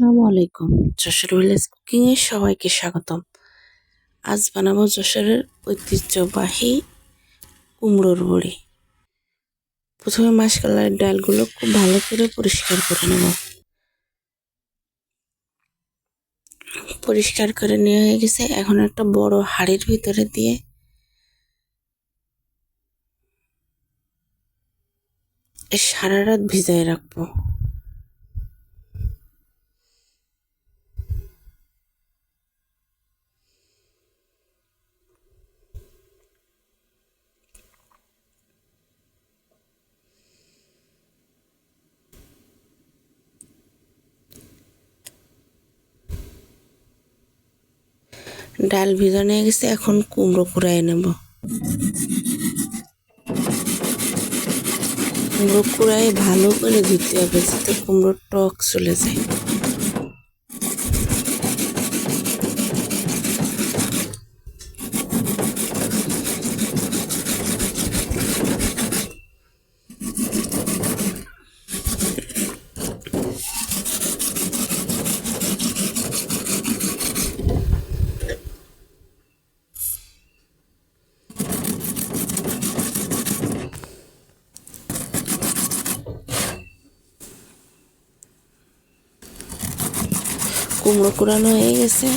আসসালামু আলাইকুম। Jessore village cooking এর সবাইকে স্বাগতম। আজ বানাবো যশোরের ঐতিহ্যবাহী কুমড়োর বড়ি। প্রথমে মাসকালার ডালগুলো খুব ভালো করে পরিষ্কার করে নেব। পরিষ্কার করে নেওয়া হয়ে গেছে। এখন একটা বড় হাড়ির ভিতরে দিয়ে সারা রাত ভিজায় রাখব। ডাল ভিজানো হয়ে গেছে, এখন কুমড়ো কুড়াই নেব। কুমড়ো কুড়াই ভালো করে ধুতে হবে, যাতে কুমড়োর টক চলে যায়। কুমড়ো কুড়ানো হয়ে গেছে।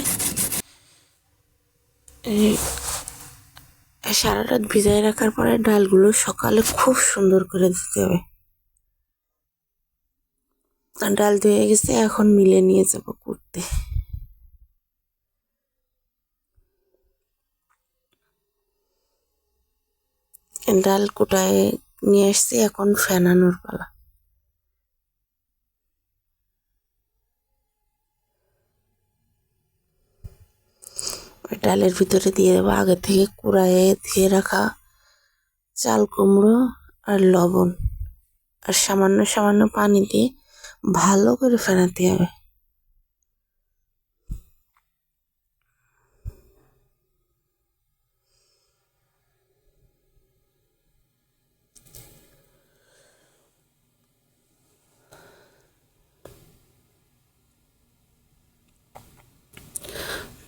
সারা রাত ভিজাই রাখার পরে ডালগুলো সকালে খুব সুন্দর করে দিতে হবে। ডাল ধুয়ে গেছে, এখন মিলে নিয়ে যাব করতে ডাল কোটায় নিয়ে আসছি এখন ফেনানোর পালা। ডালের ভিতরে দিয়ে দেবো। আগে থেকে কুড়ায়ে দিয়ে রাখা চাল কুমড়ো আর লবণ। আর সামান্য সামান্য পানি দিয়ে ভালো করে ফেনাতে হবে।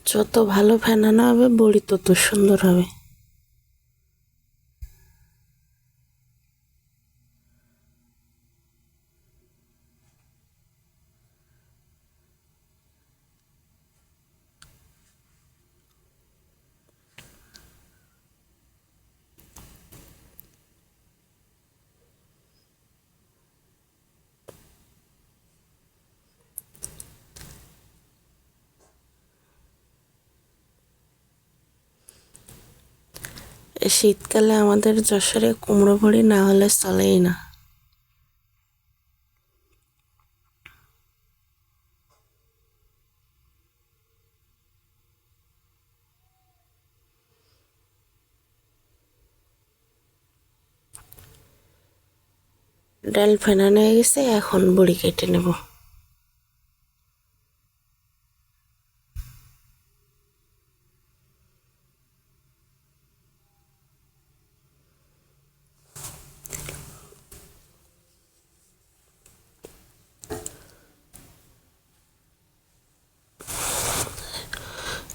যত ভালো ফেনানো হবে বড়ি তত সুন্দর হবে। শীতকালে আমাদের যশোরে কুমড়ো বড়ি না হলে চলেই না। ডাল ফেনানো হয়ে গেছে, এখন বড়ি কেটে নেব।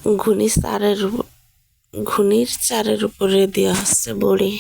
ঘুনির চারের ঘুনির চারের উপরে দেওয়া হচ্ছে বড়ি।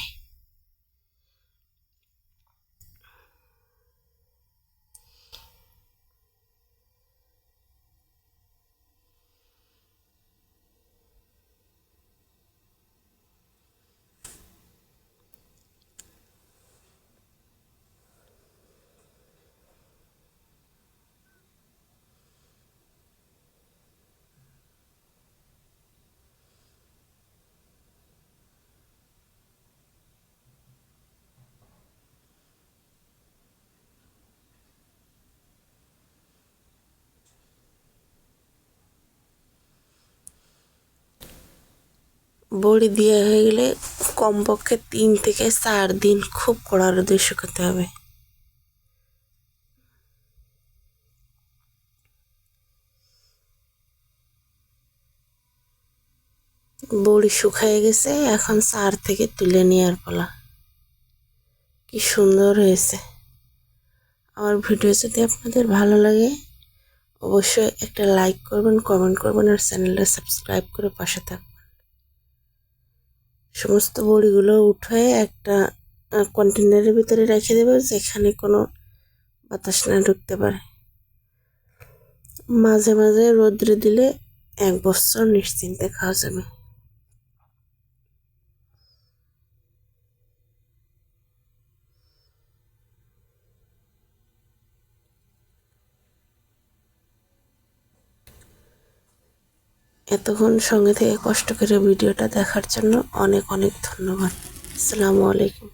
বড়ি দিয়ে হয়ে গেলে কমপক্ষে তিন থেকে চার দিন খুব কড়া রোদে শুকাতে হবে। বড়ি শুকায় গেছে, এখন চার থেকে তুলে নেওয়ার পালা। কি সুন্দর হয়েছে। আমার ভিডিও যদি আপনাদের ভালো লাগে, অবশ্যই একটা লাইক করবেন, কমেন্ট করবেন, আর চ্যানেলটা সাবস্ক্রাইব করে পাশে থাকবেন। সমস্ত বড়িগুলো উঠে একটা কন্টেনারের ভিতরে রেখে দেবে যেখানে কোনো বাতাস না ঢুকতে পারে। মাঝে মাঝে রোদ্রে দিলে এক বছর নিশ্চিন্তে খাওয়া যাবে। এতক্ষণ সঙ্গে থেকে কষ্ট করে ভিডিওটা দেখার জন্য অনেক অনেক ধন্যবাদ। আসসালামু আলাইকুম।